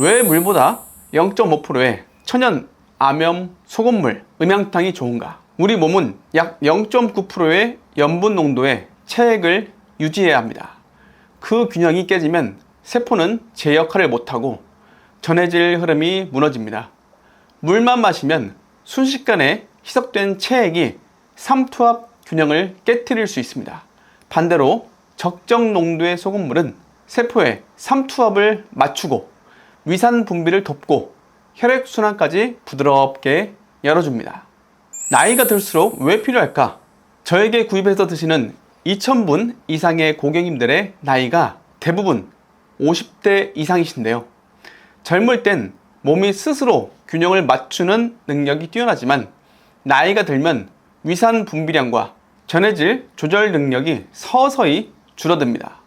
왜 물보다 0.5%의 천연 암염 소금물 음양탕이 좋은가? 우리 몸은 약 0.9%의 염분 농도의 체액을 유지해야 합니다. 그 균형이 깨지면 세포는 제 역할을 못하고 전해질 흐름이 무너집니다. 물만 마시면 순식간에 희석된 체액이 삼투압 균형을 깨뜨릴 수 있습니다. 반대로 적정 농도의 소금물은 세포의 삼투압을 맞추고 위산 분비를 돕고 혈액 순환까지 부드럽게 열어줍니다. 나이가 들수록 왜 필요할까? 저에게 구입해서 드시는 2,000분 이상의 고객님들의 나이가 대부분 50대 이상이신데요. 젊을 땐 몸이 스스로 균형을 맞추는 능력이 뛰어나지만 나이가 들면 위산 분비량과 전해질 조절 능력이 서서히 줄어듭니다.